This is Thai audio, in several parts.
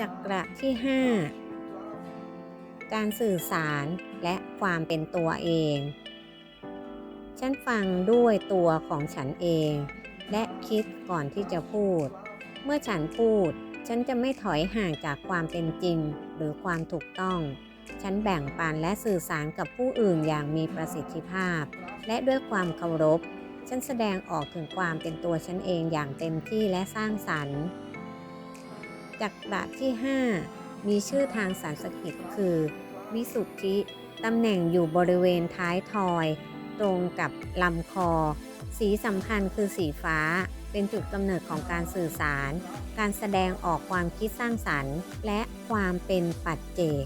จักระที่ 5 การสื่อสารและความเป็นตัวเอง ฉันฟังด้วยตัวของฉันเอง และคิดก่อนที่จะพูด เมื่อฉันพูด ฉันจะไม่ถอยห่างจากความเป็นจริง หรือความถูกต้อง ฉันแบ่งปันและสื่อสารกับผู้อื่นอย่างมีประสิทธิภาพ และด้วยความเคารพ ฉันแสดงออกถึงความเป็นตัวฉันเองอย่างเต็มที่และสร้างสรรค์ จักระที่ 5 มีชื่อทางสันสกฤตคือ วิสุทธิตำแหน่งอยู่บริเวณท้ายทอย ตรงกับลำคอ สีสำคัญคือสีฟ้า เป็นจุดกำเนิดของการสื่อสาร การแสดงออกความคิดสร้างสรรค์ และความเป็นปัจเจก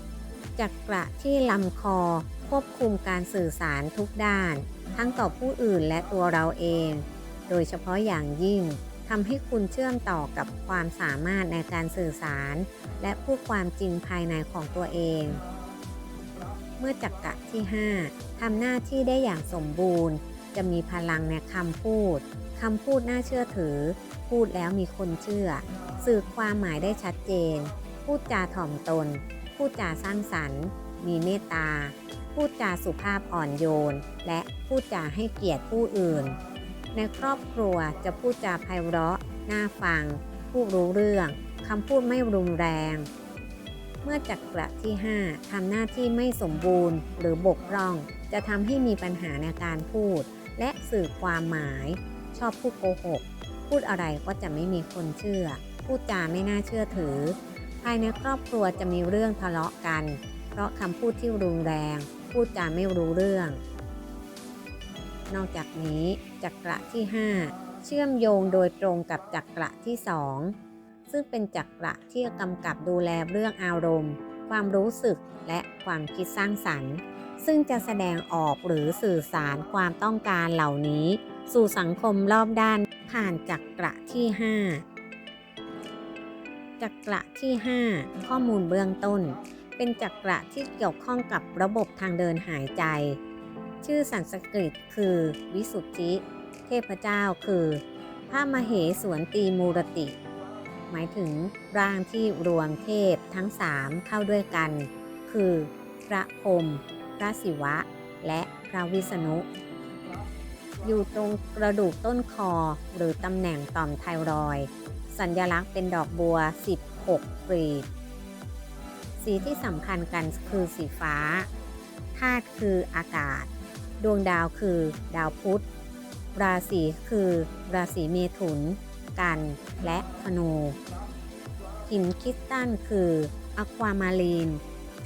จักระที่ลำคอควบคุมการสื่อสารทุกด้าน ทั้งต่อผู้อื่นและตัวเราเอง โดยเฉพาะอย่างยิ่ง ทำให้คุณเชื่อมต่อกับความสามารถในการสื่อสาร และพูดความจริงภายในของตัวเอง เมื่อจักระที่ 5ทำหน้าที่ได้อย่างสมบูรณ์ จะมีพลังในคำพูดคำพูดน่าเชื่อถือ พูดแล้วมีคนเชื่อ สื่อความหมายได้ชัดเจน พูดจาถ่อมตน พูดจาสร้างสรรค์ มีเมตตา พูดจาสุภาพอ่อนโยน และพูดจาให้เกียรติผู้อื่น ในครอบครัวจะพูดจาไพเราะ น่าฟังพูดรู้เรื่อง คำพูดไม่รุนแรง เมื่อจักระที่ 5ทำหน้าที่ไม่สมบูรณ์ หรือบกพร่อง จะทำให้มีปัญหาในการพูด และสื่อความหมาย ชอบพูดโกหก พูดอะไรก็จะไม่มีคนเชื่อ พูดจาไม่น่าเชื่อถือ ภายในครอบครัวจะมีเรื่องทะเลาะกัน เพราะคำพูดที่รุนแรง พูดจาไม่รู้เรื่อง นอกจากนี้จักระที่ 5 เชื่อมโยงโดยตรงกับจักระที่ 2 ซึ่งเป็นจักระที่กำกับดูแลเรื่องอารมณ์ ความรู้สึกและความคิดสร้างสรรค์ ซึ่งจะแสดงออกหรือสื่อสารความต้องการเหล่านี้ สู่สังคมรอบด้านผ่านจักระที่ 5 จักระที่ 5 ข้อมูลเบื้องต้น เป็นจักระที่เกี่ยวข้องกับระบบทางเดินหายใจ ชื่อสันสกฤตคือวิสุทธิ เทพเจ้าคือพระมเหสวนตีมูรติ หมายถึงร่างที่รวมเทพทั้งสามเข้าด้วยกัน คือ พระพรหมพระศิวะ และพระวิษณุ อยู่ตรงกระดูกต้นคอหรือตำแหน่งต่อมไทรอย สัญลักษณ์เป็นดอกบัว 16กลีบสีที่สำคัญกันคือสีฟ้าธาตุคืออากาศ ดวงดาวคือดาวพุธ ราศีคือ ราศีเมถุน กัน และธนูหินคิสตัลคืออะความารีน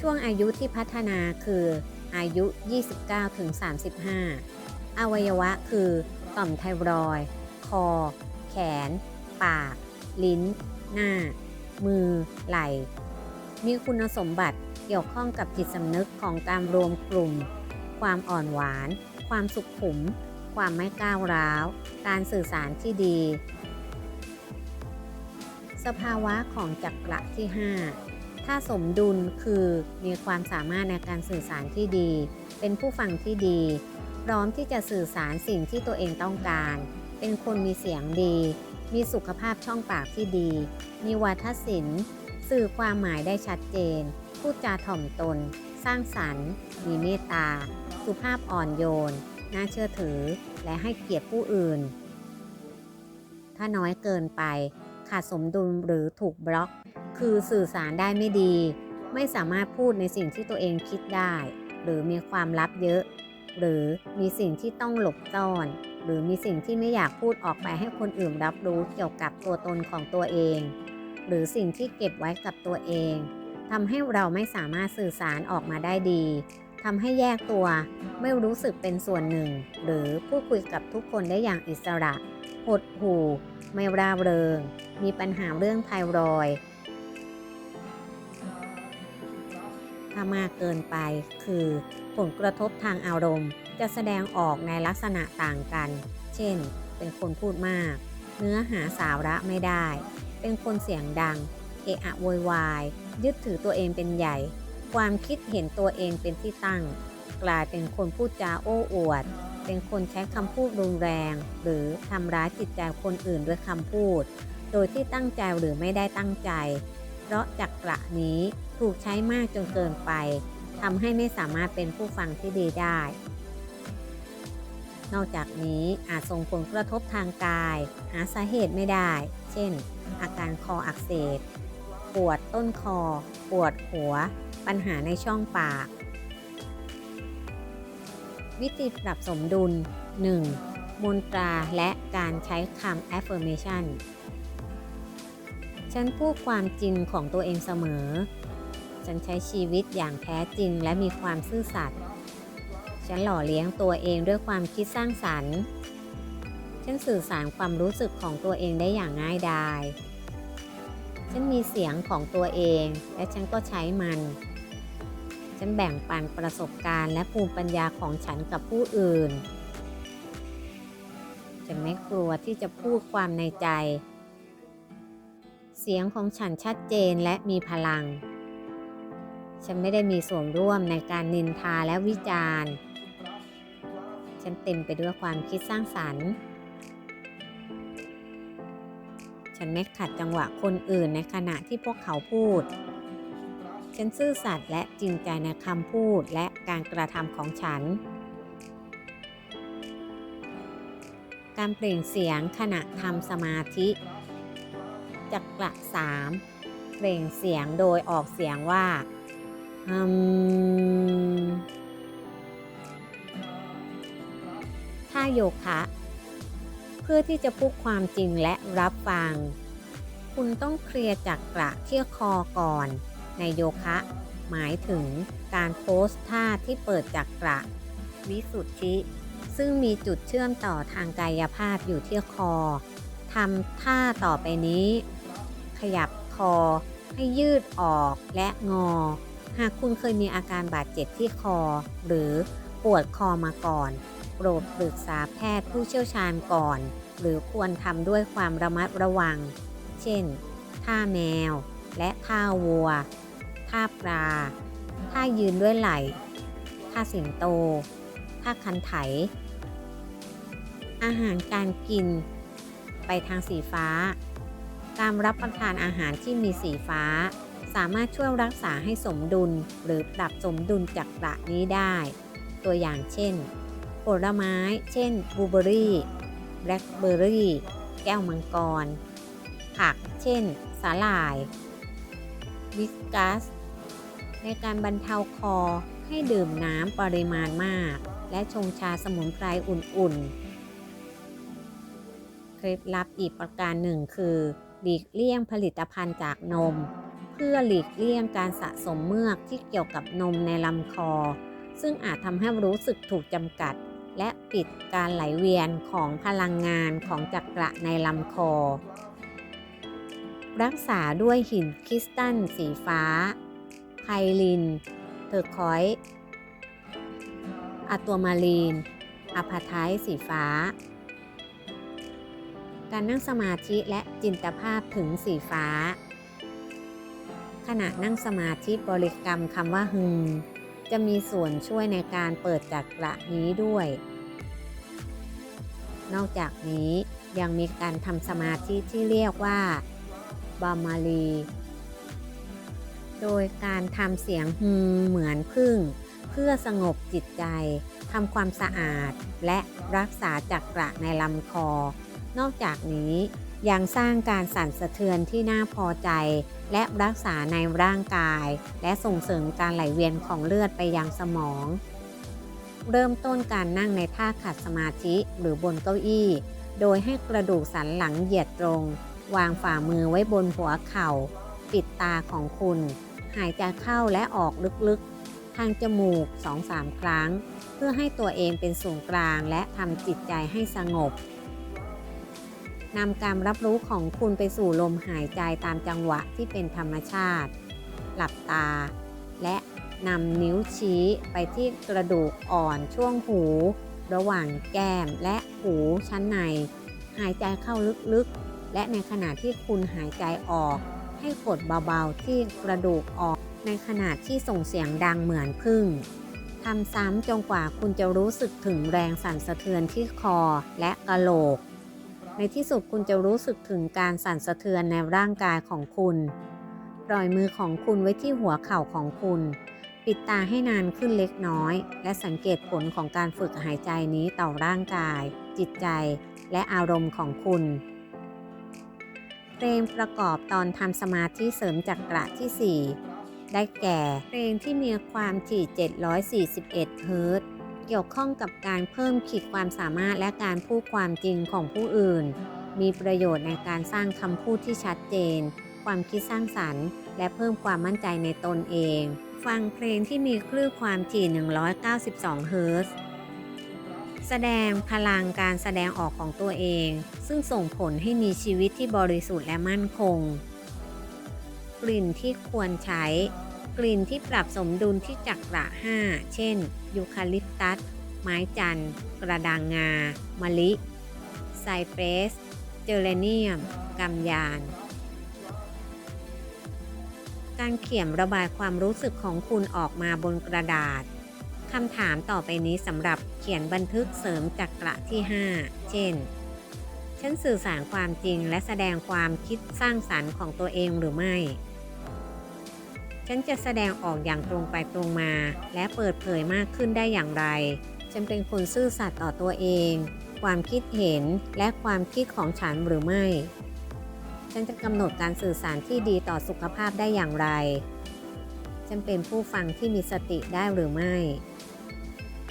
ช่วงอายุที่พัฒนาคืออายุ 29-35 อวัยวะคือต่อมไทรอยด์คอ แขน ปาก ลิ้น หน้า มือ ไหล่ มีคุณสมบัติเกี่ยวข้องกับจิตสำนึกของการรวมกลุ่ม ความอ่อนหวาน ความสุขุม ความไม่ก้าวร้าว การสื่อสารที่ดี สภาวะของจักระที่ 5 ถ้าสมดุลคือมีความสามารถในการสื่อสารที่ดี เป็นผู้ฟังที่ดี พร้อมที่จะสื่อสารสิ่งที่ตัวเองต้องการ เป็นคนมีเสียงดี มีสุขภาพช่องปากที่ดี มีวาทศิลป์ สื่อความหมายได้ชัดเจน พูดจาถ่อมตน สร้างสรรค์ มีเมตตา สุภาพอ่อนโยน น่าเชื่อถือ และให้เกียรติผู้อื่น ถ้าน้อยเกินไป ขาดสมดุลหรือถูกบล็อก คือสื่อสารได้ไม่ดี ไม่สามารถพูดในสิ่งที่ตัวเองคิดได้ หรือมีความลับเยอะ หรือมีสิ่งที่ต้องหลบซ่อน หรือมีสิ่งที่ไม่อยากพูดออกไปให้คนอื่นรับรู้เกี่ยวกับตัวตนของตัวเอง หรือสิ่งที่เก็บไว้กับตัวเอง ทำให้เราไม่สามารถสื่อสารออกมาได้ดีทำให้แยกตัว ไม่รู้สึกเป็นส่วนหนึ่ง หรือพูดคุยกับทุกคนได้อย่างอิสระ หดหู่ ไม่ร่าเริง มีปัญหาเรื่องไทรอยถ้ามากเกินไปคือผลกระทบทางอารมณ์ จะแสดงออกในลักษณะต่างกัน เช่น เป็นคนพูดมาก เนื้อหาสาระไม่ได้ เป็นคนเสียงดัง เอะอะโวยวาย ยึดถือตัวเองเป็นใหญ่ ความคิดเห็นตัวเองเป็นที่ตั้ง กลายเป็นคนพูดจาโอ้อวด เป็นคนใช้คำพูดรุนแรง หรือทำร้ายจิตใจคนอื่นด้วยคำพูด โดยที่ตั้งใจหรือไม่ได้ตั้งใจ เพราะจักระนี้ถูกใช้มากจนเกินไปทำให้ไม่สามารถเป็นผู้ฟังที่ดีได้ นอกจากนี้อาจส่งผลกระทบทางกาย หาสาเหตุไม่ได้ เช่น อาการคออักเสบ ปวดต้นคอ ปวดหัว ปัญหาในช่องปาก วิธีปรับสมดุล 1. มนตราและการใช้คำ affirmation ฉันพูดความจริงของตัวเองเสมอ ฉันใช้ชีวิตอย่างแท้จริงและมีความซื่อสัตย์ ฉันหล่อเลี้ยงตัวเองด้วยความคิดสร้างสรรค์ ฉันสื่อสารความรู้สึกของตัวเองได้อย่างง่ายดาย ฉันมีเสียงของตัวเอง และฉันก็ใช้มัน ฉันแบ่งปันประสบการณ์และภูมิปัญญาของฉันกับผู้อื่นฉันไม่กลัวที่จะพูดความในใจ เสียงของฉันชัดเจนและมีพลัง ฉันไม่ได้มีส่วนร่วมในการนินทาและวิจารณ์ ฉันเต็มไปด้วยความคิดสร้างสรรค์ ฉันไม่ขัดจังหวะคนอื่นในขณะที่พวกเขาพูด ฉันซื่อสัตย์และจริงใจในคำพูดและการกระทำของฉัน การเปล่งเสียงขณะทำสมาธิจักระสามเปล่งเสียงโดยออกเสียงว่าอืมท่าโยคะ เพื่อที่จะพูดความจริงและรับฟัง คุณต้องเคลียร์จักระเที่ยคอก่อน ในโยคะ หมายถึงการโพสท่าที่เปิดจักระ วิสุทธิ ซึ่งมีจุดเชื่อมต่อทางกายภาพอยู่ที่คอทำท่าต่อไปนี้ ขยับคอให้ยืดออกและงอ หากคุณเคยมีอาการบาดเจ็บที่คอ หรือปวดคอมาก่อน โปรดปรึกษาแพทย์ผู้เชี่ยวชาญก่อน หรือควรทำด้วยความระมัดระวัง เช่น ท่าแมว และท่าวัว ท่าปลา ท่ายืนด้วยไหล่ ท่าสิงโต ท่าคันไถ อาหารการกิน ไปทางสีฟ้า การรับประทานอาหารที่มีสีฟ้า สามารถช่วยรักษาให้สมดุลหรือปรับสมดุลจักระนี้ได้ ตัวอย่างเช่น ผลไม้ เช่นบลูเบอรี่แบล็คเบอรี่ แก้วมังกร ผัก เช่น สาหร่ายวิสกัส ในการบรรเทาคอให้ดื่มน้ำปริมาณมาก และชงชาสมุนไพรอุ่นๆ เคล็ดลับอีกประการหนึ่งคือ หลีกเลี่ยงผลิตภัณฑ์จากนม เพื่อหลีกเลี่ยงการสะสมเมือกที่เกี่ยวกับนมในลำคอ ซึ่งอาจทำให้รู้สึกถูกจำกัด และปิดการไหลเวียนของพลังงานของจักระในลำคอ รักษาด้วยหินคริสตัลสีฟ้า ไพลิน เทอร์คอยส์อะตัวมารีนอะพาไทต์สีฟ้า การนั่งสมาธิและจินตภาพถึงสีฟ้า ขณะนั่งสมาธิบริกรรมคำว่าฮึม จะมีส่วนช่วยในการเปิดจักระนี้ด้วย นอกจากนี้ยังมีการทำสมาธิที่เรียกว่าบามาลีโดยการทำเสียงฮึเหมือนพึ่ง เพื่อสงบจิตใจทำความสะอาดและรักษาจักระในลำคอ นอกจากนี้ ยังสร้างการสั่นสะเทือนที่น่าพอใจ และรักษาในร่างกาย และส่งเสริมการไหลเวียนของเลือดไปยังสมอง เริ่มต้นการนั่งในท่าขัดสมาธิหรือบนเก้าอี้ โดยให้กระดูกสันหลังเหยียดตรง วางฝ่ามือไว้บนหัวเข่า ปิดตาของคุณ หายใจเข้าและออกลึกๆ ทางจมูก 2-3 ครั้ง เพื่อให้ตัวเองเป็นศูนย์กลางและทำจิตใจให้สงบ นำการรับรู้ของคุณไปสู่ลมหายใจตามจังหวะที่เป็นธรรมชาติ หลับตา และนำนิ้วชี้ไปที่กระดูกอ่อนช่วงหู ระหว่างแก้มและหูชั้นใน หายใจเข้าลึกๆ และในขณะที่คุณหายใจออก ให้กดเบาๆที่กระดูกออกในขณะที่ส่งเสียงดังเหมือนพึ่งทำซ้ำจนกว่าคุณจะรู้สึกถึงแรงสั่นสะเทือนที่คอและกะโหลก ในที่สุดคุณจะรู้สึกถึงการสั่นสะเทือนในร่างกายของคุณ ปล่อยมือของคุณไว้ที่หัวเข่าของคุณ ปิดตาให้นานขึ้นเล็กน้อย และสังเกตผลของการฝึกหายใจนี้ต่อร่างกาย จิตใจ และอารมณ์ของคุณเพลงประกอบตอนทำสมาธิเสริมจักระที่ 4 ได้แก่เพลงที่มีความถี่ 741 เฮิรตซ์ เกี่ยวข้องกับการเพิ่มขีดความสามารถและการพูดความจริงของผู้อื่น มีประโยชน์ในการสร้างคำพูดที่ชัดเจน ความคิดสร้างสรรค์ และเพิ่มความมั่นใจในตนเอง ฟังเพลงที่มีคลื่นความถี่ 192 เฮิร์ตซ์แสดงพลังการแสดงออกของตัวเอง ซึ่งส่งผลให้มีชีวิตที่บริสุทธิ์และมั่นคง กลิ่นที่ควรใช้ กลิ่นที่ปรับสมดุลที่จักระ5 เช่น ยูคาลิปตัส ไม้จันทร์ กระดางงา มะลิ ไซเปรส เจอเรเนียมกำยาน การเขียนระบายความรู้สึกของคุณออกมาบนกระดาษ คำถามต่อไปนี้สำหรับเขียนบันทึกเสริมจักระที่ 5 เช่น ฉันสื่อสารความจริงและแสดงความคิดสร้างสรรค์ของตัวเองหรือไม่ ฉันจะแสดงออกอย่างตรงไปตรงมา และเปิดเผยมากขึ้นได้อย่างไร ฉันเป็นคนซื่อสัตย์ต่อตัวเอง ความคิดเห็นและความคิดของฉันหรือไม่ ฉันจะกำหนดการสื่อสารที่ดีต่อสุขภาพได้อย่างไร ฉันเป็นผู้ฟังที่มีสติได้หรือไม่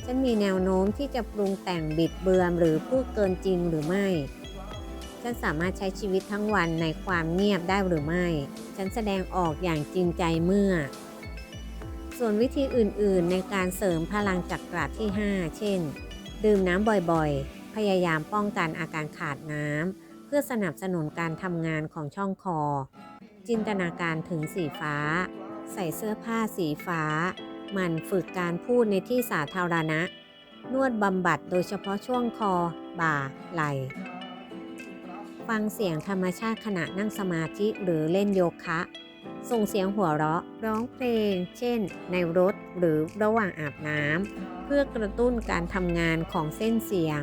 ฉันมีแนวโน้มที่จะปรุงแต่งบิดเบือนหรือพูดเกินจริงหรือไม่ ฉันสามารถใช้ชีวิตทั้งวันในความเงียบได้หรือไม่ ฉันแสดงออกอย่างจริงใจเมื่อ ส่วนวิธีอื่นๆ ในการเสริมพลังจักระที่ 5 เช่น ดื่มน้ำบ่อยๆ พยายามป้องกันอาการขาดน้ำ เพื่อสนับสนุนการทำงานของช่องคอ จินตนาการถึงสีฟ้า ใส่เสื้อผ้าสีฟ้า มันฝึกการพูดในที่สาธารณะ นวดบำบัดโดยเฉพาะช่วงคอ บ่า ไหล่ ฟังเสียงธรรมชาติขณะนั่งสมาธิหรือเล่นโยคะ ส่งเสียงหัวเราะ ร้องเพลง เช่น ในรถหรือระหว่างอาบน้ำเพื่อกระตุ้นการทำงานของเส้นเสียง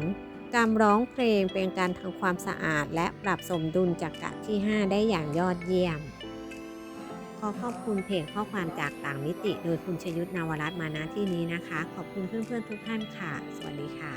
การร้องเพลงเป็นการทำความสะอาด และปรับสมดุลจักระที่ 5 ได้อย่างยอดเยี่ยม ขอขอบคุณเพจข้อความจากต่างมิติ โดยคุณชยุทธนาวรัตน์มาณที่นี้นะคะ ขอบคุณเพื่อนๆทุกท่านค่ะ สวัสดีค่ะ